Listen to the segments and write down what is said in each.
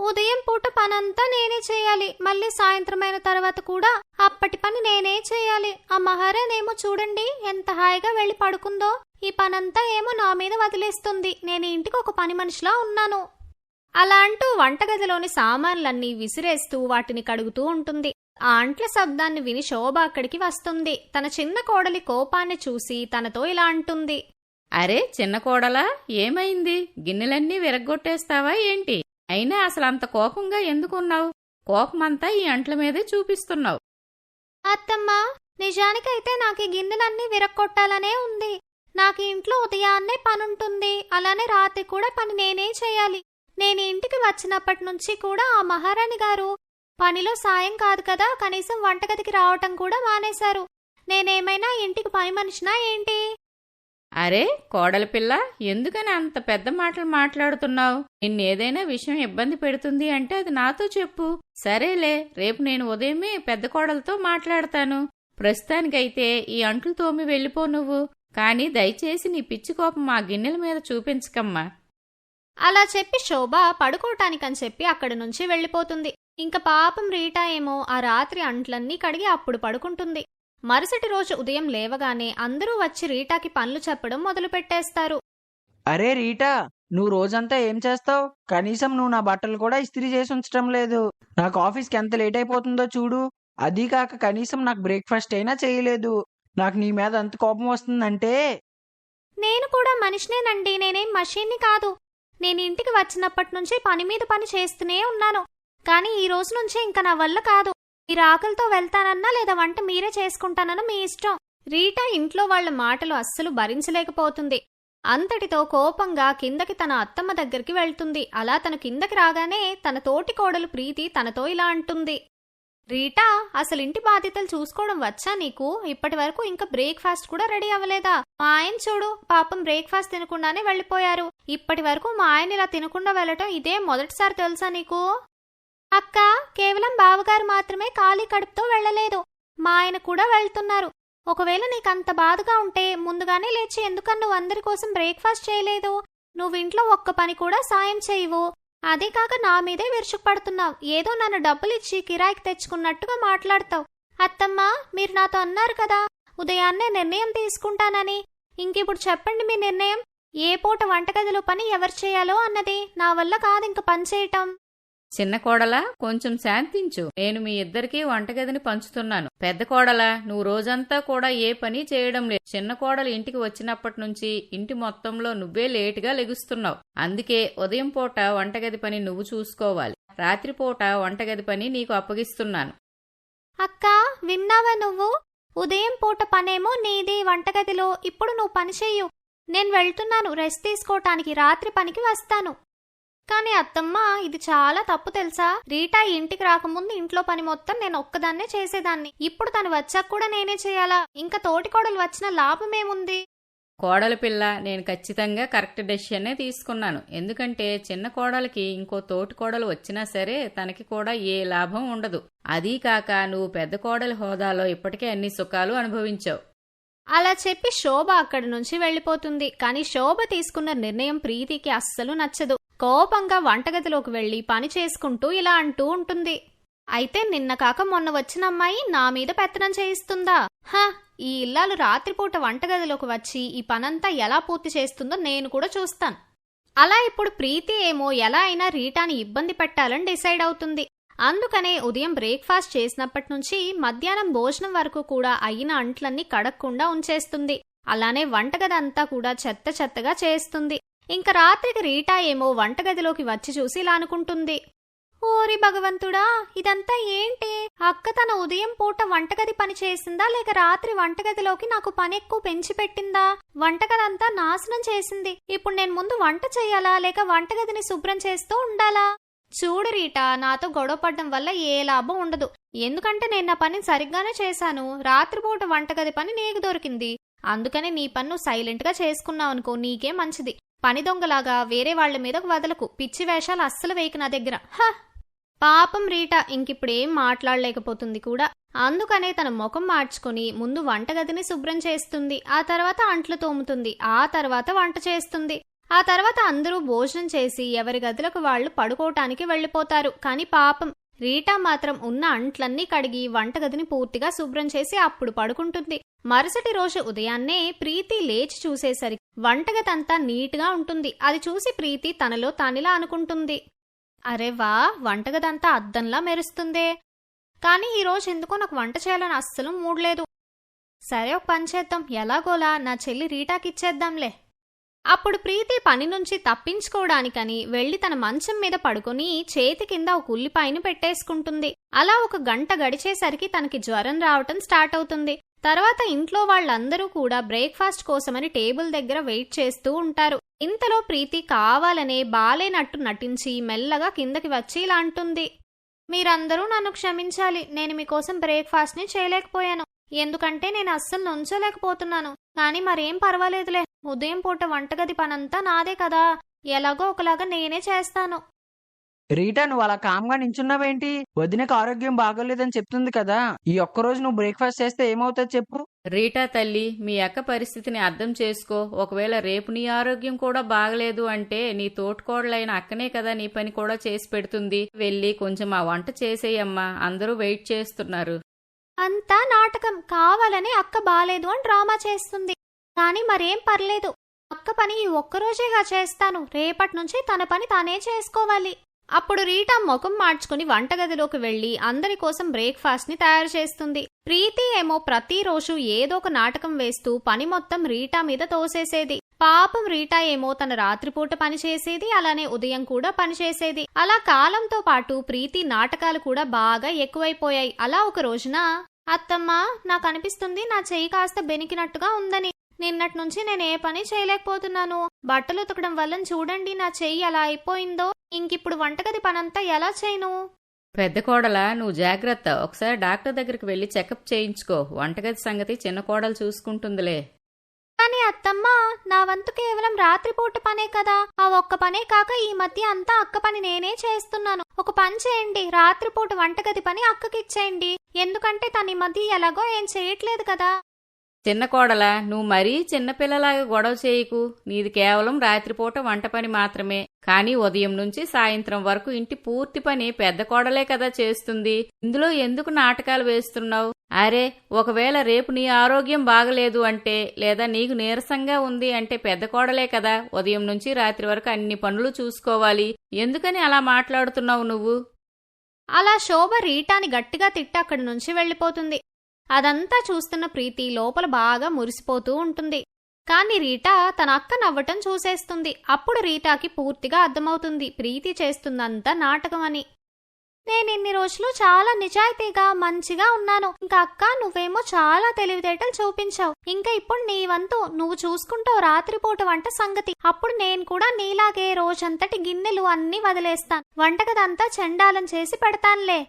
ఉదయం పూట పనంతా నేనే చేయాలి. మళ్ళీ సాయంత్రమైన తర్వాత కూడా అప్పటి పని నేనే చేయాలి. ఆ మహారాణేమో చూడండి ఎంత హాయిగా వెళ్ళి పడుకుందో. ఈ పనంతా ఏమో నా మీద వదిలేస్తుంది. నేను ఇంటికి ఒక పని మనిషిలా ఉన్నాను. అలా అంటూ వంటగదిలోని సామాన్లన్నీ విసిరేస్తూ వాటిని కడుగుతూ ఉంటుంది. ఆ అంట్ల శబ్దాన్ని విని శోభ అక్కడికి వస్తుంది. తన చిన్న కోడలి కోపాన్ని చూసి తనతో ఇలా అంటుంది. అరే చిన్న కోడలా ఏమైంది? గిన్నెలన్నీ విరగ్గొట్టేస్తావా ఏంటి? అయినా అసలు అంత కోపంగా ఎందుకున్నావు? కోపమంతా ఈ అంట్ల మీదే చూపిస్తున్నావు. అత్తమ్మ నిజానికైతే నాకు ఈ గిన్నెలన్నీ విరక్కొట్టాలనే ఉంది. నాకు ఇంట్లో ఉదయాన్నే పనుంటుంది. అలానే రాత్రి కూడా పని నేనే చేయాలి. నేను ఇంటికి వచ్చినప్పటి నుంచి కూడా ఆ మహారాణి గారు పనిలో సాయం కాదు కదా కనీసం వంటగదికి రావటం కూడా మానేశారు. నేనేమైనా ఇంటికి పని మనిషినా ఏంటి? అరే కోడలి పిల్ల ఎందుకని అంత పెద్ద మాటలు మాట్లాడుతున్నావు? నిన్నేదైనా విషయం ఇబ్బంది పెడుతుంది అంటే అది నాతో చెప్పు. సరేలే రేపు నేను ఉదయమే పెద్ద కోడలతో మాట్లాడతాను. ప్రస్తుతానికైతే ఈ అంట్లు తోమి వెళ్ళిపో నువ్వు. కానీ దయచేసి నీ పిచ్చి కోపం మా గిన్నెల మీద చూపించకమ్మా. అలా చెప్పి శోభ పడుకోటానికని చెప్పి అక్కడి నుంచి వెళ్ళిపోతుంది. ఇంక పాపం రీటా ఏమో ఆ రాత్రి అంట్లన్నీ కడిగి అప్పుడు పడుకుంటుంది. మరుసటి రోజు ఉదయం లేవగానే అందరూ వచ్చి రీటాకి పనులు చెప్పడం మొదలుపెట్టేస్తారు. అరే రీటా నువ్వు రోజంతా ఏం చేస్తావు? కనీసం నువ్వు నా బట్టలు కూడా ఇస్త్రీ చేసి ఉంచడం లేదు. నాకు ఆఫీస్కి ఎంత లేట్ అయిపోతుందో చూడు. అదీ కాక కనీసం నాకు బ్రేక్ఫాస్ట్ అయినా చేయలేదు. నాకు నీ మీద అంత కోపం వస్తుందంటే? నేను కూడా మనిషినేనండి. నేనేం మషీన్ని కాదు. నేను ఇంటికి వచ్చినప్పటి నుంచి పని మీద పని చేస్తూనే ఉన్నాను. కానీ ఈ రోజు నుంచి ఇంకా నా వల్ల కాదు. మీరు ఆకలితో వెళ్తానన్నా లేదా వంట మీరే చేసుకుంటానన్నా మీ ఇష్టం. రీటా ఇంట్లో వాళ్ళ మాటలు అస్సలు భరించలేకపోతుంది. అంతటితో కోపంగా కిందకి తన అత్తమ్మ దగ్గరికి వెళ్తుంది. అలా తను కిందకి రాగానే తన తోటి కోడలు ప్రీతి తనతో ఇలా అంటుంది. రీటా అసలు ఇంటి బాధ్యతలు చూసుకోవడం వచ్చా నీకు? ఇప్పటి వరకు ఇంకా బ్రేక్ఫాస్ట్ కూడా రెడీ అవ్వలేదా? మా ఆయన చూడు పాపం బ్రేక్ఫాస్ట్ తినకుండానే వెళ్ళిపోయారు. ఇప్పటి వరకు మా ఆయన ఇలా తినకుండా వెళ్ళటం ఇదే మొదటిసారి తెలుసా నీకు? అక్క కేవలం బావగారు మాత్రమే ఖాళీ కడుపుతో వెళ్ళలేదు. మా ఆయన కూడా వెళ్తున్నారు. ఒకవేళ నీకంత బాధగా ఉంటే ముందుగానే లేచి ఎందుకని నువ్వు అందరి కోసం బ్రేక్ఫాస్ట్ చేయలేదు? నువ్వు ఇంట్లో ఒక్క పని కూడా సాయం చేయవు. అదే కాక నా మీదే విరుచుకుపడుతున్నావు. ఏదో నన్ను డబ్బులిచ్చి కిరాయికి తెచ్చుకున్నట్టుగా మాట్లాడతావు. అత్తమ్మా మీరు నాతో అన్నారు కదా ఉదయాన్నే నిర్ణయం తీసుకుంటానని. ఇంకిప్పుడు చెప్పండి మీ నిర్ణయం. ఏ పూట వంటగదిలో పని ఎవరు చేయాలో అన్నది నా వల్ల కాదు ఇంక పని చేయటం. చిన్న కోడలా కొంచెం శాంతించు నేను మీ ఇద్దరికీ వంటగదిని పంచుతున్నాను. పెద్ద కోడలా నువ్వు రోజంతా కూడా ఏ పని చేయడం లేదు. చిన్న కోడలు ఇంటికి వచ్చినప్పటి నుంచి ఇంటి మొత్తంలో నువ్వే లేటుగా లెగుస్తున్నావు. అందుకే ఉదయం పూట వంటగది పని నువ్వు చూసుకోవాలి. రాత్రిపూట వంటగది పని నీకు అప్పగిస్తున్నాను. అక్క విన్నావా నువ్వు? ఉదయం పూట పనేమో నీది వంటగదిలో ఇప్పుడు నువ్వు పని నేను వెళ్తున్నాను రెస్ట్ తీసుకోవటానికి రాత్రి పనికి వస్తాను. కానీ అత్తమ్మ ఇది చాలా తప్పు తెలుసా? రీటా ఇంటికి రాకముందు ఇంట్లో పని మొత్తం నేను ఒక్కదాన్నే చేసేదాన్ని. ఇప్పుడు తను వచ్చాక కూడా నేనే చేయాలా? ఇంకా తోటికోడలు వచ్చిన లాభమేముంది కోడలి పిల్ల నేను ఖచ్చితంగా కరెక్ట్ డెసిషన్నే తీసుకున్నాను. ఎందుకంటే చిన్న కోడలికి ఇంకో తోటి కోడలు వచ్చినా సరే తనకి కూడా ఏ లాభం ఉండదు. అదీ కాక నువ్వు పెద్ద కోడలి హోదాలో ఇప్పటికే అన్ని సుఖాలు అనుభవించావు. అలా చెప్పి శోభ అక్కడి నుంచి వెళ్ళిపోతుంది. కానీ శోభ తీసుకున్న నిర్ణయం ప్రీతికి అస్సలు నచ్చదు. కోపంగా వంటగదిలోకి వెళ్ళి పని చేసుకుంటూ ఇలా అంటూ ఉంటుంది. అయితే నిన్న కాక మొన్న వచ్చిన అమ్మాయి నా మీద పెత్తనం చేయిస్తుందా? హ ఈ ఇల్లాలు రాత్రిపూట వంటగదిలోకి వచ్చి ఈ పనంతా ఎలా పూర్తి చేస్తుందో నేను కూడా చూస్తాను. అలా ఇప్పుడు ప్రీతి ఏమో ఎలా అయినా రీటాని ఇబ్బంది పెట్టాలని డిసైడ్ అవుతుంది. అందుకనే ఉదయం బ్రేక్ఫాస్ట్ చేసినప్పటి నుంచి మధ్యాహ్నం భోజనం వరకు కూడా అయిన అంట్లన్నీ కడక్కుండా ఉంచేస్తుంది. అలానే వంటగదంతా కూడా చెత్త చెత్తగా చేస్తుంది. ఇంక రాత్రికి రీటా ఏమో వంటగదిలోకి వచ్చి చూసి ఇలా అనుకుంటుంది. ఓరి భగవంతుడా ఇదంతా ఏంటి? అక్క తన ఉదయం పూట వంటగది పని చేసిందా లేక రాత్రి వంటగదిలోకి నాకు పని ఎక్కువ పెంచి పెట్టిందా? వంటగదంతా నాశనం చేసింది. ఇప్పుడు నేను ముందు వంట చేయాలా లేక వంటగదిని శుభ్రం చేస్తూ ఉండాలా? చూడు రీటా నాతో గొడవపడ్డం వల్ల ఏ లాభం ఉండదు. ఎందుకంటే నేను నా పని సరిగ్గానే చేశాను. రాత్రిపూట వంటగది పని నీకు దొరికింది. అందుకనే నీ పన్ను సైలెంట్గా చేసుకున్నావు అనుకో నీకే మంచిది. పని దొంగలాగా వేరే వాళ్ళ మీద వదలకు పిచ్చి వేషాలు అస్సలు వేయక నా దగ్గర. హ! పాపం రీటా ఇంకిప్పుడేం మాట్లాడలేకపోతుంది కూడా. అందుకనే తన ముఖం మార్చుకుని ముందు వంటగదిని శుభ్రం చేస్తుంది. ఆ తర్వాత అంట్లు తోముతుంది. ఆ తర్వాత వంట చేస్తుంది. ఆ తర్వాత అందరూ భోజనం చేసి ఎవరి గదులకు వాళ్ళు పడుకోవటానికి వెళ్ళిపోతారు. కానీ పాపం రీటా మాత్రం ఉన్న అంట్లన్నీ కడిగి వంటగదిని పూర్తిగా శుభ్రం చేసి అప్పుడు పడుకుంటుంది. మరుసటి రోజు ఉదయాన్నే ప్రీతి లేచి చూసేసరికి వంటగదంతా నీట్గా ఉంటుంది. అది చూసి ప్రీతి తనలో తానిలా అనుకుంటుంది. అరే వా వంటగదంతా అద్దంలా మెరుస్తుందే. కానీ ఈరోజు ఎందుకో నాకు వంట చేయాలని అస్సలు మూడలేదు సరే ఒక పని చేద్దాం. ఎలాగోలా నా చెల్లి రీటాకిచ్చేద్దాంలే. అప్పుడు ప్రీతి పని నుంచి తప్పించుకోవడానికని వెళ్ళి తన మంచం మీద పడుకుని చేతి కింద ఒక ఉల్లిపాయను పెట్టేసుకుంటుంది. అలా ఒక గంట గడిచేసరికి తనకి జ్వరం రావటం స్టార్ట్ అవుతుంది. తర్వాత ఇంట్లో వాళ్ళందరూ కూడా బ్రేక్ఫాస్ట్ కోసమని టేబుల్ దగ్గర వెయిట్ చేస్తూ ఉంటారు. ఇంతలో ప్రీతి కావాలనే బాలేనట్టు నటించి మెల్లగా కిందకి వచ్చి ఇలా అంటుంది. మీరందరూ నన్ను క్షమించాలి. నేను మీకోసం బ్రేక్ఫాస్ట్ని చేయలేకపోయాను. ఎందుకంటే నేను అస్సలు నుంచోలేకపోతున్నాను. కానీ మరేం పర్వాలేదులే. ఉదయం పూట వంటగది పనంతా నాదే కదా. ఎలాగో ఒకలాగా నేనే చేస్తాను. రీటా నువ్వు అలా కామ్గా నించున్నావేంటి? వదినకు ఆరోగ్యం బాగోలేదని చెప్తుంది కదా. ఈ ఒక్క రోజు నువ్వు బ్రేక్ఫాస్ట్ చేస్తే ఏమవుతుంది చెప్పు. రీటా తల్లి మీ అక్క పరిస్థితిని అర్థం చేసుకో. ఒకవేళ రేపు నీ ఆరోగ్యం కూడా బాగలేదు అంటే నీ తోటికోడలైన అక్కనే కదా నీ పని కూడా చేసి పెడుతుంది. వెళ్ళి కొంచెం ఆ వంట చేసేయమ్మా. అందరూ వెయిట్ చేస్తున్నారు. అంతా నాటకం. కావాలని అక్క బాలేదు అని డ్రామా చేస్తుంది. కానీ మరేం పర్లేదు. అక్క పని ఈ ఒక్కరోజేగా చేస్తాను. రేపటి నుంచి తన పని తానే చేసుకోవాలి. అప్పుడు రీటా ముఖం మార్చుకుని వంటగదిలోకి వెళ్ళి అందరి కోసం బ్రేక్ఫాస్ట్ని తయారు చేస్తుంది. ప్రీతి ఏమో ప్రతిరోజు ఏదో ఒక నాటకం వేస్తూ పని మొత్తం రీటా మీద తోసేసేది. పాపం రీటా ఏమో తన రాత్రిపూట పనిచేసేది అలానే ఉదయం కూడా పనిచేసేది అలా కాలంతో పాటు ప్రీతి నాటకాలు కూడా బాగా ఎక్కువైపోయాయి. అలా ఒక రోజున అత్తమ్మా నాకు అనిపిస్తుంది నా చెయ్యి కాస్త బెనికినట్టుగా ఉందని. నిన్నటి నుంచి నేను ఏ పని చేయలేకపోతున్నాను. బట్టలు ఉతకడం వల్ల చూడండి నా చెయ్యి ఎలా అయిపోయిందో. ఇంకిప్పుడు వంటగది పనంతా ఎలా చేయను? పెద్ద కోడల నువ్వు జాగ్రత్త. ఒకసారి డాక్టర్ దగ్గరికి వెళ్ళి చెకప్ చేయించుకో. వంటగది సంగతి చిన్న కోడలు చూసుకుంటుందిలే. కానీ అత్తమ్మా నా వంతు కేవలం రాత్రిపూట పనే కదా. ఆ ఒక్క పనే కాక ఈ మధ్య అంతా అక్క పని నేనే చేస్తున్నాను. ఒక పని చేయండి. రాత్రిపూట వంటగది పని అక్కకిచ్చేయండి. ఎందుకంటే తన ఈ మధ్య ఎలాగో ఏం చేయట్లేదు కదా. చిన్న కోడల నువ్వు మరీ చిన్నపిల్లలాగా గొడవ చేయకు. నీది కేవలం రాత్రిపూట వంట పని మాత్రమే. కానీ ఉదయం నుంచి సాయంత్రం వరకు ఇంటి పూర్తి పని పెద్ద కోడలే కదా చేస్తుంది. ఇందులో ఎందుకు నాటకాలు వేస్తున్నావు? అరే ఒకవేళ రేపు నీ ఆరోగ్యం బాగలేదు అంటే లేదా నీకు నీరసంగా ఉంది అంటే పెద్ద కోడలే కదా. ఉదయం నుంచి రాత్రి వరకు అన్ని పనులు చూసుకోవాలి. ఎందుకని అలా మాట్లాడుతున్నావు నువ్వు? అలా శోభ రీటాని గట్టిగా తిట్టి అక్కడి నుంచి వెళ్ళిపోతుంది. అదంతా చూస్తున్న ప్రీతి లోపల బాగా మురిసిపోతూ ఉంటుంది. కానీ రీటా తన అక్క నవ్వటం చూసేస్తుంది. అప్పుడు రీటాకి పూర్తిగా అర్థమవుతుంది ప్రీతి చేస్తుందంతా నాటకం అని. నేను ఇన్ని రోజులు చాలా నిజాయితీగా మంచిగా ఉన్నాను. ఇంకా అక్క నువ్వేమో చాలా తెలివితేటలు చూపించావు. ఇంకా ఇప్పుడు నీ వంతు నువ్వు చూసుకుంటావు రాత్రిపూట వంట సంగతి. అప్పుడు నేను కూడా నీలాగే రోజంతటి గిన్నెలు అన్నీ వదిలేస్తాను. వంటగదంతా చెండాలం చేసి పెడతానులే.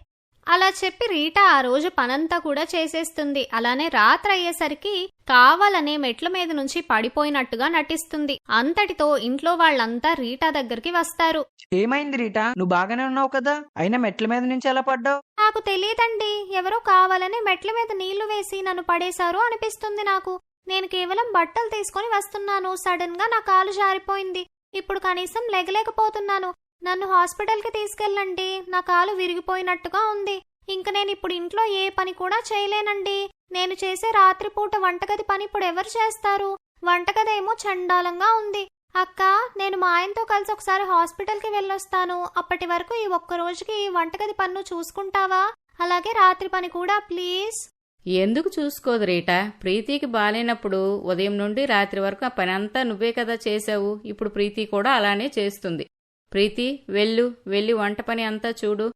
అలా చెప్పి రీటా ఆ రోజు పనంతా కూడా చేసేస్తుంది. అలానే రాత్రి అయ్యేసరికి కావాలనే మెట్ల మీద నుంచి పడిపోయినట్టుగా నటిస్తుంది. అంతటితో ఇంట్లో వాళ్ళంతా రీటా దగ్గరికి వస్తారు. ఏమైంది రీటా? నువ్వు బాగానే ఉన్నావు కదా? అయినా మెట్ల మీద నుంచి ఎలా పడ్డావు? నాకు తెలియదండి. ఎవరో కావాలని మెట్ల మీద నీళ్ళు వేసి నన్ను పడేశారు అనిపిస్తుంది నాకు. నేను కేవలం బట్టలు తీసుకొని వస్తున్నాను. సడన్గా నా కాలు జారిపోయింది. ఇప్పుడు కనీసం లెగలేకపోతున్నాను. నన్ను హాస్పిటల్కి తీసుకెళ్ళండి. నా కాలు విరిగిపోయినట్టుగా ఉంది. ఇంక నేను ఇప్పుడు ఇంట్లో ఏ పని కూడా చేయలేనండి. నేను చేసే రాత్రిపూట వంటగది పని ఇప్పుడు ఎవరు చేస్తారు? వంటగది ఏమో చండాలంగా ఉంది. అక్క నేను మా ఆయనతో కలిసి ఒకసారి హాస్పిటల్కి వెళ్ళొస్తాను. అప్పటి వరకు ఈ ఒక్క రోజుకి ఈ వంటగది పన్ను చూసుకుంటావా? అలాగే రాత్రి పని కూడా ప్లీజ్. ఎందుకు చూసుకోదు రీటా? ప్రీతికి బాలేనప్పుడు ఉదయం నుండి రాత్రి వరకు ఆ పని అంతా నువ్వే కదా చేసావు ఇప్పుడు ప్రీతి కూడా అలానే చేస్తుంది. ప్రీతి వెళ్ళు వెళ్ళి వంట పని అంతా చూడు.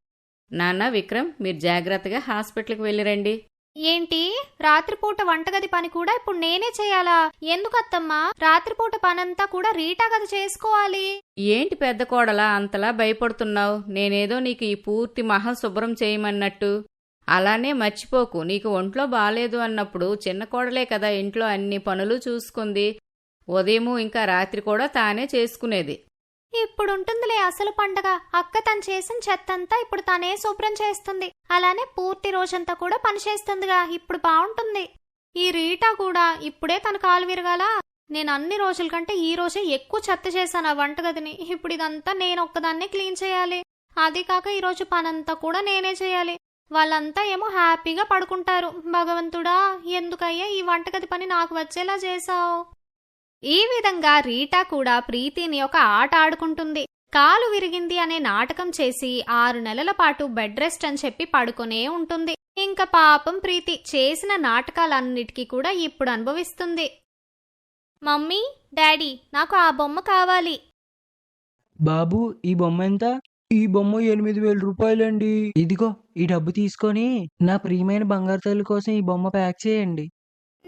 నాన్న విక్రమ్ మీరు జాగ్రత్తగా హాస్పిటల్కి వెళ్ళిరండి. ఏంటి? రాత్రిపూట వంటగది పని కూడా ఇప్పుడు నేనే చేయాలా? ఎందుకు అత్తమ్మా రాత్రిపూట పనంతా కూడా రీటా గది చేసుకోవాలి. ఏంటి పెద్ద కోడలా అంతలా భయపడుతున్నావు? నేనేదో నీకు ఈ పూర్తి మహా శుభ్రం చేయమన్నట్టు. అలానే మర్చిపోకు నీకు ఒంట్లో బాలేదు అన్నప్పుడు చిన్న కోడలే కదా ఇంట్లో అన్ని పనులు చూసుకుంది. ఉదయము ఇంకా రాత్రి కూడా తానే చేసుకునేది. ఇప్పుడు ఉంటుందిలే అసలు పండగ. అక్క తను చేసిన చెత్తంతా ఇప్పుడు తనే శుభ్రం చేస్తుంది. అలానే పూర్తి రోజంతా కూడా పనిచేస్తుందిగా ఇప్పుడు బాగుంటుంది ఈ రీటా కూడా ఇప్పుడే తన కాలు విరగాల. నేను అన్ని రోజుల కంటే ఈ రోజే ఎక్కువ చెత్త చేశాను ఆ వంటగదిని. ఇప్పుడు ఇదంతా నేను ఒక్కదాన్నే క్లీన్ చేయాలి. అది కాక ఈరోజు పనంతా కూడా నేనే చేయాలి. వాళ్ళంతా ఏమో హ్యాపీగా పడుకుంటారు. భగవంతుడా ఎందుకయ్యా ఈ వంటగది పని నాకు వచ్చేలా చేశావు? ఈ విధంగా రీటా కూడా ప్రీతిని ఒక ఆట ఆడుకుంటుంది. కాలు విరిగింది అనే నాటకం చేసి ఆరు నెలల పాటు బెడ్ రెస్ట్ అని చెప్పి పడుకునే ఉంటుంది. ఇంకా పాపం ప్రీతి చేసిన నాటకాలన్నిటికీ కూడా ఇప్పుడు అనుభవిస్తుంది. మమ్మీ డాడీ నాకు ఆ బొమ్మ కావాలి. బాబు ఈ బొమ్మ ఎంత? ఈ బొమ్మ ఎనిమిది వేల రూపాయలండి. ఇదిగో ఈ డబ్బు తీసుకొని నా ప్రియమైన బంగారు తల్లి కోసం ఈ బొమ్మ ప్యాక్ చేయండి.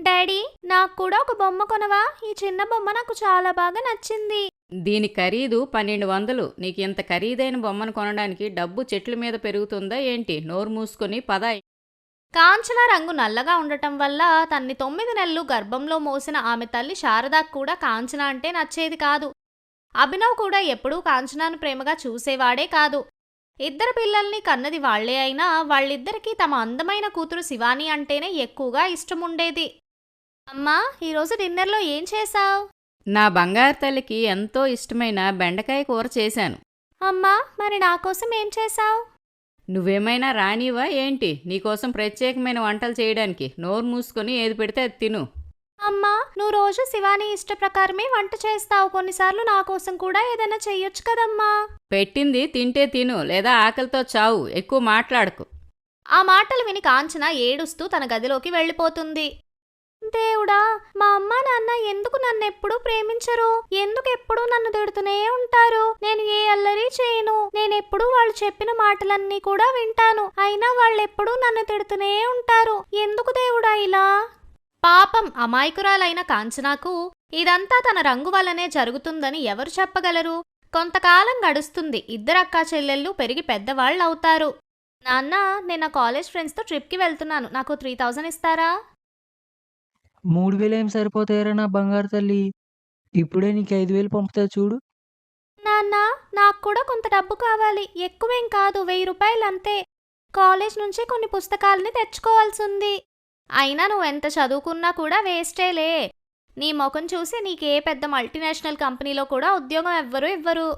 డాడీ నాకు కూడా ఒక బొమ్మ కొనవా? ఈ చిన్న బొమ్మ నాకు చాలా బాగా నచ్చింది. దీని ఖరీదు పన్నెండు వందలు. నీకు ఇంత ఖరీదైన బొమ్మను కొనడానికి డబ్బు చెట్ల మీద పెరుగుతుందా ఏంటి? నోరు మూసుకొని పద. కాంచన రంగు నల్లగా ఉండటం వల్ల తన్ని తొమ్మిది నెలలు గర్భంలో మోసిన ఆమె తల్లి శారదాకు కూడా కాంచన అంటే నచ్చేది కాదు. అభినవ్ కూడా ఎప్పుడూ కాంచనాను ప్రేమగా చూసేవాడే కాదు. ఇద్దరు పిల్లల్ని కన్నది వాళ్ళే అయినా వాళ్ళిద్దరికీ తమ అందమైన కూతురు శివాని అంటేనే ఎక్కువగా ఇష్టముండేది. అమ్మా ఈరోజు డిన్నర్లో ఏం చేశావు? నా బంగారు తల్లికి ఎంతో ఇష్టమైన బెండకాయ కూర చేశాను. అమ్మా మరి నా కోసం ఏం చేశావు? నువ్వేమైనా రానివా ఏంటి? నీకోసం ప్రత్యేకమైన వంటలు చేయడానికి నోరు మూసుకొని ఏది పెడితే అది తిను. అమ్మా నువ్వు రోజు శివాని ఇష్ట ప్రకారమే వంట చేస్తావు. కొన్నిసార్లు నా కోసం కూడా ఏదైనా చెయ్యొచ్చు కదమ్మా. పెట్టింది తింటే తిను లేదా ఆకలితో చావు. ఎక్కువ మాట్లాడకు. ఆ మాటలు విని కాంచన ఏడుస్తూ తన గదిలోకి వెళ్ళిపోతుంది. దేవుడా మా అమ్మ నాన్న ఎందుకు నన్ను ఎప్పుడూ ప్రేమించరు? ఎందుకు ఎప్పుడూ నన్ను తిడుతూనే ఉంటారు? నేను ఏ అల్లరి చేయను. నేను ఎప్పుడూ వాళ్ళు చెప్పిన మాటలన్నీ కూడా వింటాను. అయినా వాళ్ళు ఎప్పుడూ నన్ను తిడుతూనే ఉంటారు. ఎందుకు దేవుడా ఇలా? పాపం అమాయకురాలైన కాంచనాకు ఇదంతా తన రంగు వల్లనే జరుగుతుందని ఎవరు చెప్పగలరు? కొంతకాలం గడుస్తుంది. ఇద్దరు అక్కా చెల్లెళ్ళు పెరిగి పెద్దవాళ్ళు అవుతారు నాన్న నేను నా కాలేజ్ ఫ్రెండ్స్తో ట్రిప్కి వెళ్తున్నాను. నాకు త్రీ థౌజండ్ ఇస్తారా? మూడు వేలు ఏం సరిపోతాయరా నా బంగారు తల్లి? ఇప్పుడే నీకు ఐదు వేలు పంపుతా చూడు. నాన్న నాకు కూడా కొంత డబ్బు కావాలి. ఎక్కువేం కాదు వెయ్యి రూపాయలు అంతే. కాలేజ్ నుంచి కొన్ని పుస్తకాలని తెచ్చుకోవాల్సి ఉంది. అయినా నువ్వు ఎంత చదువుకున్నా కూడా వేస్టేలే నీ ముఖం చూసి నీకే పెద్ద మల్టీనేషనల్ కంపెనీలో కూడా ఉద్యోగం ఎవ్వరూ ఇవ్వరు.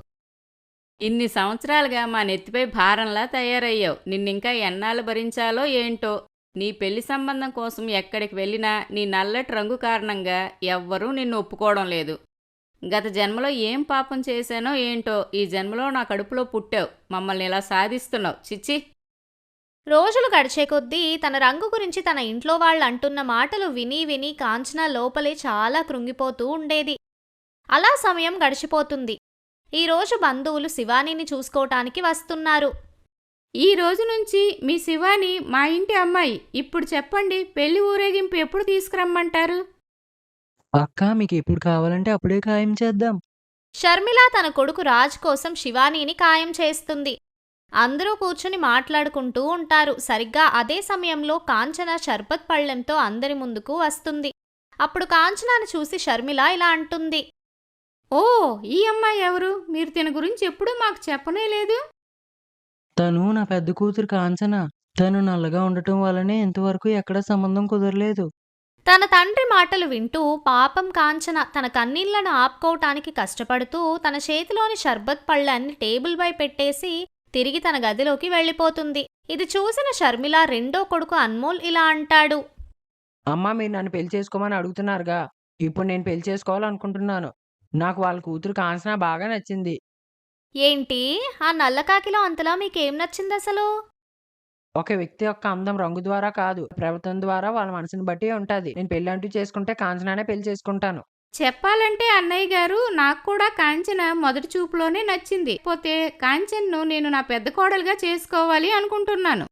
ఇన్ని సంవత్సరాలుగా మా నెత్తిపై భారంలా తయారయ్యావు. నిన్నింకా ఎన్నాళ్ళు భరించాలో ఏంటో? నీ పెళ్ళి సంబంధం కోసం ఎక్కడికి వెళ్ళినా నీ నల్లటి రంగు కారణంగా ఎవ్వరూ నిన్ను ఒప్పుకోవడం లేదు. గత జన్మలో ఏం పాపం చేశానో ఏంటో ఈ జన్మలో నా కడుపులో పుట్టావు. మమ్మల్ని ఇలా సాధిస్తున్నావు. చిచ్చి. రోజులు గడిచే కొద్దీ తన రంగు గురించి తన ఇంట్లో వాళ్ళు అంటున్న మాటలు విని విని కాంచన లోపలే చాలా కృంగిపోతూ ఉండేది. అలా సమయం గడిచిపోతుంది. ఈరోజు బంధువులు శివానీని చూసుకోవటానికి వస్తున్నారు. ఈ రోజు నుంచి మీ శివాని మా ఇంటి అమ్మాయి. ఇప్పుడు చెప్పండి పెళ్ళి ఊరేగింపు ఎప్పుడు తీసుకురమ్మంటారు? అక్క మీకు ఎప్పుడు కావాలంటే అప్పుడే ఖాయం చేద్దాం. షర్మిల తన కొడుకు రాజ్ కోసం శివానీని ఖాయం చేస్తుంది. అందరూ కూర్చుని మాట్లాడుకుంటూ ఉంటారు. సరిగ్గా అదే సమయంలో కాంచన షర్బత్ పళ్ళెంతో అందరి ముందుకు వస్తుంది. అప్పుడు కాంచనాను చూసి షర్మిల ఇలా అంటుంది. ఓ ఈ అమ్మాయి ఎవరు? మీరు తిన గురించి ఎప్పుడూ మాకు చెప్పనే లేదు. తను నా పెద్ద కూతురు కాంచన తను నల్లగా ఉండటం వల్లనే ఇంతవరకు ఎక్కడ సంబంధం కుదరలేదు. తన తండ్రి మాటలు వింటూ పాపం కాంచన తన కన్నీళ్ళను ఆపుకోవటానికి కష్టపడుతూ తన చేతిలోని షర్బత్ పళ్ళాన్ని టేబుల్పై పెట్టేసి తిరిగి తన గదిలోకి వెళ్ళిపోతుంది. ఇది చూసిన షర్మిల రెండో కొడుకు అన్మోల్ ఇలా అంటాడు. అమ్మ మీరు నన్ను పెళ్ళి చేసుకోమని అడుగుతున్నారుగా. ఇప్పుడు నేను పెళ్ళి చేసుకోవాలనుకుంటున్నాను. నాకు వాళ్ళ కూతురు కాంచన బాగా నచ్చింది. ఏంటి? ఆ నల్లకాకిలో అంతలా మీకేం నచ్చింది అసలు ఒక వ్యక్తి యొక్క అందం రంగు ద్వారా కాదు ప్రవర్తన ద్వారా వాళ్ళ మనసుని బట్టి ఉంటది. నేను పెళ్ళి అంటూ చేసుకుంటే కాంచనానే పెళ్ళి చేసుకుంటాను. చెప్పాలంటే అన్నయ్య గారు నాకు కూడా కాంచన మొదటి చూపులోనే నచ్చింది. పోతే కాంచన్ను నేను నా పెద్ద కోడలుగా చేసుకోవాలి అనుకుంటున్నాను.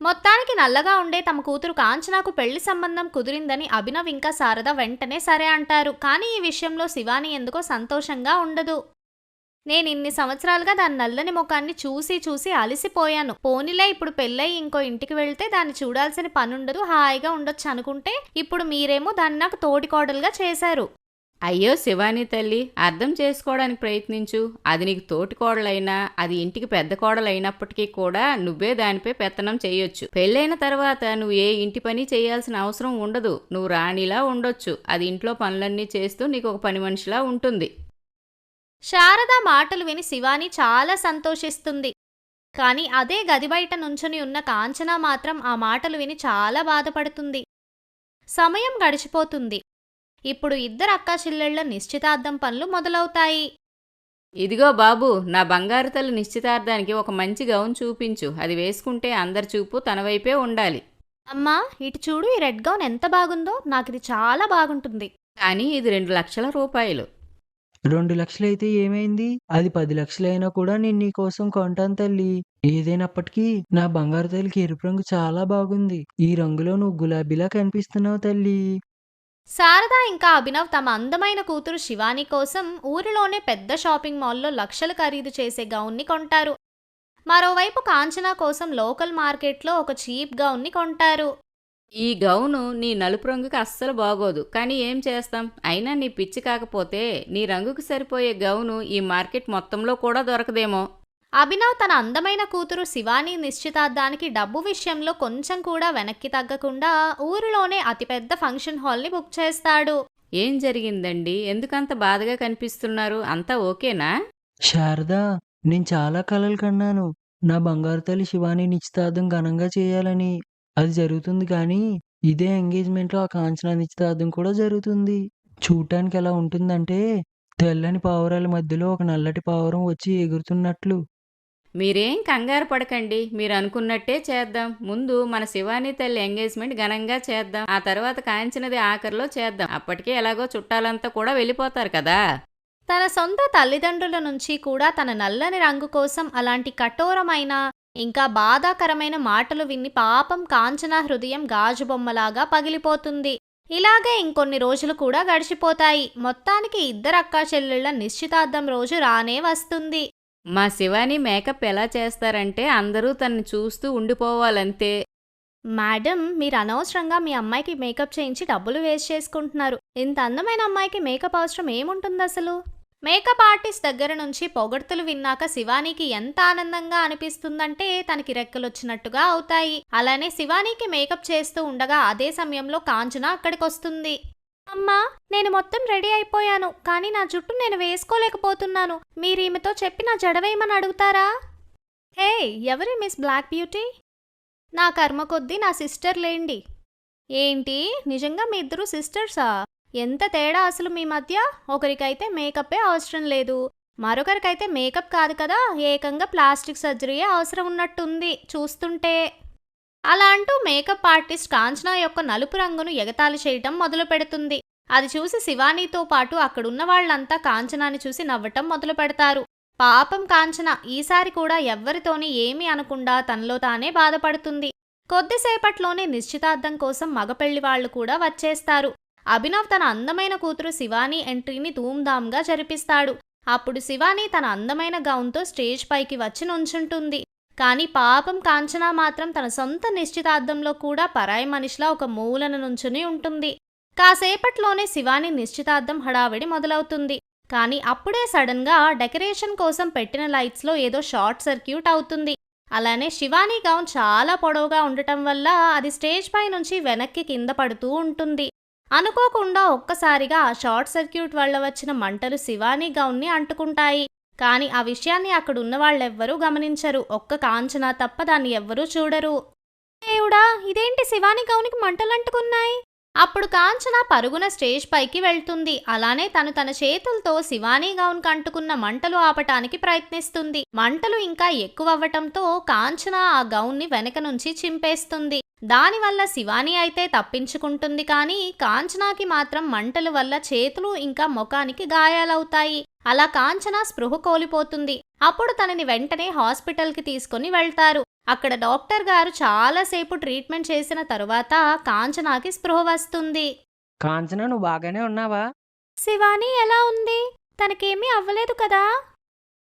మొత్తానికి నల్లగా ఉండే తమ కూతురు కాంచనాకు పెళ్ళి సంబంధం కుదిరిందని అభినవ్ ఇంకా శారద వెంటనే సరే అంటారు. కానీ ఈ విషయంలో శివాని ఎందుకో సంతోషంగా ఉండదు. నేను ఇన్ని సంవత్సరాలుగా దాని నల్లని ముఖాన్ని చూసి చూసి అలసిపోయాను. పోనీలే ఇప్పుడు పెళ్ళై ఇంకో ఇంటికి వెళ్తే దాన్ని చూడాల్సిన పనుండదు హాయిగా ఉండొచ్చు అనుకుంటే ఇప్పుడు మీరేమో దాన్ని నాకు తోటికోడలుగా చేశారు. అయ్యో శివాని తల్లి అర్థం చేసుకోవడానికి ప్రయత్నించు. అది నీకు తోటి కోడలైనా అది ఇంటికి పెద్ద కోడలైనప్పటికీ కూడా నువ్వే దానిపై పెత్తనం చేయొచ్చు. పెళ్ళైన తర్వాత నువ్వు ఏ ఇంటి పని చేయాల్సిన అవసరం ఉండదు. నువ్వు రాణిలా ఉండొచ్చు. అది ఇంట్లో పనులన్నీ చేస్తూ నీకు ఒక పని మనిషిలా ఉంటుంది. శారద మాటలు విని శివాని చాలా సంతోషిస్తుంది. కానీ అదే గది బయట నుంచుని ఉన్న కాంచన మాత్రం ఆ మాటలు విని చాలా బాధపడుతుంది. సమయం గడిచిపోతుంది. ఇప్పుడు ఇద్దరు అక్కా చెల్లెళ్ళ నిశ్చితార్థం పనులు మొదలవుతాయి. ఇదిగో బాబు నా బంగారు తల్లి నిశ్చితార్థానికి ఒక మంచి గౌన్ చూపించు. అది వేసుకుంటే అందరి చూపు తన వైపే ఉండాలి. అమ్మా ఇటు చూడు ఈ రెడ్ గౌన్ ఎంత బాగుందో. నాకు ఇది చాలా బాగుంటుంది. కానీ ఇది రెండు లక్షల రూపాయలు. రెండు లక్షలైతే ఏమైంది? అది పది లక్షలైనా కూడా నేను నీ కోసం కొంటాను తల్లి. ఏదైనప్పటికీ నా బంగారు తల్లికి ఎరుపు రంగు చాలా బాగుంది. ఈ రంగులో నువ్వు గులాబీలా కనిపిస్తున్నావు తల్లి. శారద ఇంకా అభినవ్ తమ అందమైన కూతురు శివాని కోసం ఊరిలోనే పెద్ద షాపింగ్ మాల్లో లక్షలు ఖరీదు చేసే గౌన్ని కొంటారు. మరోవైపు కాంచన కోసం లోకల్ మార్కెట్లో ఒక చీప్ గౌన్ని కొంటారు. ఈ గౌను నీ నలుపు రంగుకి అస్సలు బాగోదు. కానీ ఏం చేస్తాం? అయినా నీ పిచ్చి కాకపోతే నీ రంగుకి సరిపోయే గౌను ఈ మార్కెట్ మొత్తంలో కూడా దొరకదేమో. అభినవ్ తన అందమైన కూతురు శివాని నిశ్చితార్థానికి డబ్బు విషయంలో కొంచెం కూడా వెనక్కి తగ్గకుండా ఊరిలోనే అతిపెద్ద ఫంక్షన్ హాల్ని బుక్ చేస్తాడు. ఏం జరిగిందండి? ఎందుకంత బాధగా కనిపిస్తున్నారు? అంతా ఓకేనా? శారదా నేను చాలా కలలు కన్నాను. నా బంగారు తల్లి శివాని నిశ్చితార్థం ఘనంగా చేయాలని. అది జరుగుతుంది కానీ ఇదే ఎంగేజ్మెంట్లో ఆ కాంచన నిశ్చితార్థం కూడా జరుగుతుంది. చూడటానికి ఎలా ఉంటుందంటే తెల్లని పావురాల మధ్యలో ఒక నల్లటి పావురం వచ్చి ఎగురుతున్నట్లు. మీరేం కంగారు పడకండి. మీరు అనుకున్నట్టే చేద్దాం. ముందు మన శివాని తల్లి ఎంగేజ్మెంట్ ఘనంగా చేద్దాం. ఆ తర్వాత కాంచినది ఆఖరిలో చేద్దాం. అప్పటికే ఎలాగో చుట్టాలంతా కూడా వెళ్ళిపోతారు కదా. తన సొంత తల్లిదండ్రుల నుంచి కూడా తన నల్లని రంగు కోసం అలాంటి కఠోరమైన ఇంకా బాధాకరమైన మాటలు విని పాపం కాంచన హృదయం గాజు బొమ్మలాగా పగిలిపోతుంది. ఇలాగే ఇంకొన్ని రోజులు కూడా గడిచిపోతాయి. మొత్తానికి ఇద్దరు అక్కా చెల్లెళ్ళ నిశ్చితార్థం రోజు రానే వస్తుంది. మా శివాని మేకప్ ఎలా చేస్తారంటే అందరూ తనని చూస్తూ ఉండిపోవాలంతే. మేడం మీరు అనవసరంగా మీ అమ్మాయికి మేకప్ చేయించి డబ్బులు వేస్ట్ చేసుకుంటున్నారు. ఇంత అందమైన అమ్మాయికి మేకప్ అవసరం ఏముంటుంది అసలు? మేకప్ ఆర్టిస్ట్ దగ్గర నుంచి పొగడ్తలు విన్నాక శివానీకి ఎంత ఆనందంగా అనిపిస్తుందంటే తనకి రెక్కలొచ్చినట్టుగా అవుతాయి. అలానే శివానీకి మేకప్ చేస్తూ ఉండగా అదే సమయంలో కాంచన అక్కడికొస్తుంది. అమ్మా నేను మొత్తం రెడీ అయిపోయాను కానీ నా జుట్టు నేను వేసుకోలేకపోతున్నాను. మీరు ఈమెతో చెప్పి నా జడవేయమని అడుగుతారా? హే ఎవరి మిస్ బ్లాక్ బ్యూటీ? నా కర్మ కొద్దీ నా సిస్టర్ లేండి. ఏంటి? నిజంగా మీ ఇద్దరు సిస్టర్సా? ఎంత తేడా అసలు మీ మధ్య? ఒకరికైతే మేకప్పే అవసరం లేదు. మరొకరికైతే మేకప్ కాదు కదా? ఏకంగా ప్లాస్టిక్ సర్జరీయే అవసరం ఉన్నట్టుంది చూస్తుంటే. అలా అంటూ మేకప్ ఆర్టిస్ట్ కాంచనా యొక్క నలుపు రంగును ఎగతాళి చేయటం మొదలు పెడుతుంది. అది చూసి శివానీతో పాటు అక్కడున్న వాళ్ళంతా కాంచనాని చూసి నవ్వటం మొదలు పెడతారు. పాపం కాంచన ఈసారి కూడా ఎవ్వరితోని ఏమీ అనకుండా తనలో తానే బాధపడుతుంది. కొద్దిసేపట్లోనే నిశ్చితార్థం కోసం మగపెళ్ళి వాళ్ళు కూడా వచ్చేస్తారు. అభినవ్ తన అందమైన కూతురు శివాని ఎంట్రీని ధూమ్ధామ్గా జరిపిస్తాడు. అప్పుడు శివాని తన అందమైన గౌన్తో స్టేజ్ పైకి వచ్చి నుంచుంటుంది. కానీ పాపం కాంచన మాత్రం తన సొంత నిశ్చితార్థంలో కూడా పరాయి మనిషిలా ఒక మూలన నుంచుని ఉంటుంది. కాసేపట్లోనే శివాని నిశ్చితార్థం హడావిడి మొదలవుతుంది. కానీ అప్పుడే సడన్గా డెకరేషన్ కోసం పెట్టిన లైట్స్లో ఏదో షార్ట్ సర్క్యూట్ అవుతుంది. అలానే శివాని గౌన్ చాలా పొడవుగా ఉండటం వల్ల అది స్టేజ్ పై నుంచి వెనక్కి కింద పడుతూ ఉంటుంది. అనుకోకుండా ఒక్కసారిగా ఆ షార్ట్ సర్క్యూట్ వల్ల వచ్చిన మంటలు శివాని గౌన్ని అంటుకుంటాయి. కానీ ఆ విషయాన్ని అక్కడ ఉన్న వాళ్ళెవ్వరూ గమనించరు. ఒక్క కాంచన తప్ప దాన్ని ఎవ్వరూ చూడరు. దేవుడా ఇదేంటి శివాని గౌనికి మంటలు అంటుకున్నాయి అప్పుడు కాంచన పరుగున స్టేజ్ పైకి వెళ్తుంది. అలానే తను తన చేతులతో శివానీ గౌన్ కంటుకున్న మంటలు ఆపటానికి ప్రయత్నిస్తుంది. మంటలు ఇంకా ఎక్కువవ్వటంతో కాంచన ఆ గౌన్ని వెనక నుంచి చింపేస్తుంది. దానివల్ల శివాని అయితే తప్పించుకుంటుంది కానీ కాంచనాకి మాత్రం మంటల వల్ల చేతులు ఇంకా ముఖానికి గాయాలవుతాయి. అలా కాంచన స్పృహ కోల్పోతుంది. అప్పుడు తనని వెంటనే హాస్పిటల్కి తీసుకుని వెళ్తారు. అక్కడ డాక్టర్ గారు చాలాసేపు ట్రీట్మెంట్ చేసిన తరువాత కాంచనాకి స్పృహ వస్తుంది. కాంచన నువ్వు బాగానే ఉన్నావా? శివాని ఎలా ఉంది? తనకేమీ అవ్వలేదు కదా?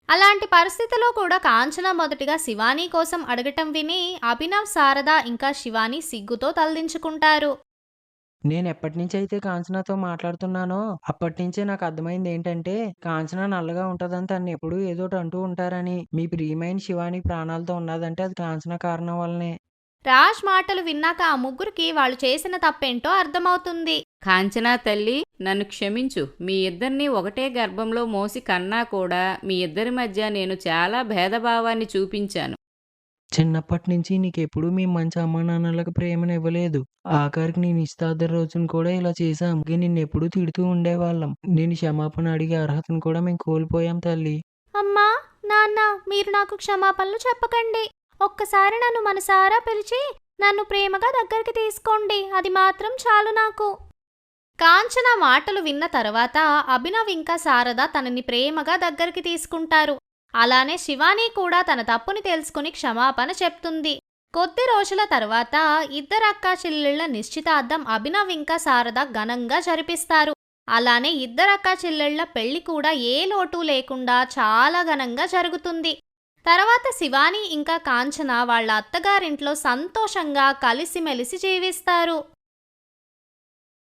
అలాంటి పరిస్థితిలో కూడా కాంచన మొదటిగా శివాని కోసం అడగటం విని అభినవ్ శారద ఇంకా శివాని సిగ్గుతో తలదించుకుంటారు. నేను ఎప్పటి నుంచి అయితే కాంచనాతో మాట్లాడుతున్నానో అప్పటి నుంచే నాకు అర్థమైంది ఏంటంటే కాంచన నల్లగా ఉంటదని తను ఎప్పుడూ ఏదోటి అంటూ ఉంటారని. మీ ప్రియమైన శివాని ప్రాణాలతో ఉన్నదంటే అది కాంచన కారణం వల్లనే. రాజ్ మాటలు విన్నాక ఆ ముగ్గురికి వాళ్ళు చేసిన తప్పేంటో అర్థమవుతుంది. కాంచనా తల్లి నన్ను క్షమించు. మీ ఇద్దరిని ఒకటే గర్భంలో మోసి కన్నా కూడా మీ ఇద్దరి మధ్య నేను చాలా భేదభావాన్ని చూపించాను. చిన్నప్పటి నుంచి నీకెప్పుడు మీ మంచి అమ్మానాన్నలకు నాన్నలకు ప్రేమను ఇవ్వలేదు. ఆఖరికి నేను ఇస్తాద రోజున కూడా ఇలా చేశాం నిన్ను ఎప్పుడూ తిడుతూ ఉండేవాళ్ళం. నేను క్షమాపణ అడిగే అర్హతను కూడా మేము కోల్పోయాం తల్లి. అమ్మా నాన్న మీరు నాకు క్షమాపణలు చెప్పకండి. ఒక్కసారి నన్ను మనసారా పిలిచి నన్ను ప్రేమగా దగ్గరికి తీసుకోండి. అది మాత్రం చాలు నాకు. కాంచన మాటలు విన్న తర్వాత అభినవ్ ఇంకా శారద తనని ప్రేమగా దగ్గరికి తీసుకుంటారు. అలానే శివాని కూడా తన తప్పుని తెలుసుకుని క్షమాపణ చెప్తుంది. కొద్ది రోజుల తర్వాత ఇద్దరు అక్కా చెల్లెళ్ళ నిశ్చితార్థం అభినవ్ ఇంకా శారద ఘనంగా జరిపిస్తారు. అలానే ఇద్దరక్కా చెల్లెళ్ళ పెళ్ళి కూడా ఏ లోటు లేకుండా చాలా ఘనంగా జరుగుతుంది. తర్వాత శివాని ఇంకా కాంచన వాళ్ళ అత్తగారింట్లో సంతోషంగా కలిసిమెలిసి జీవిస్తారు.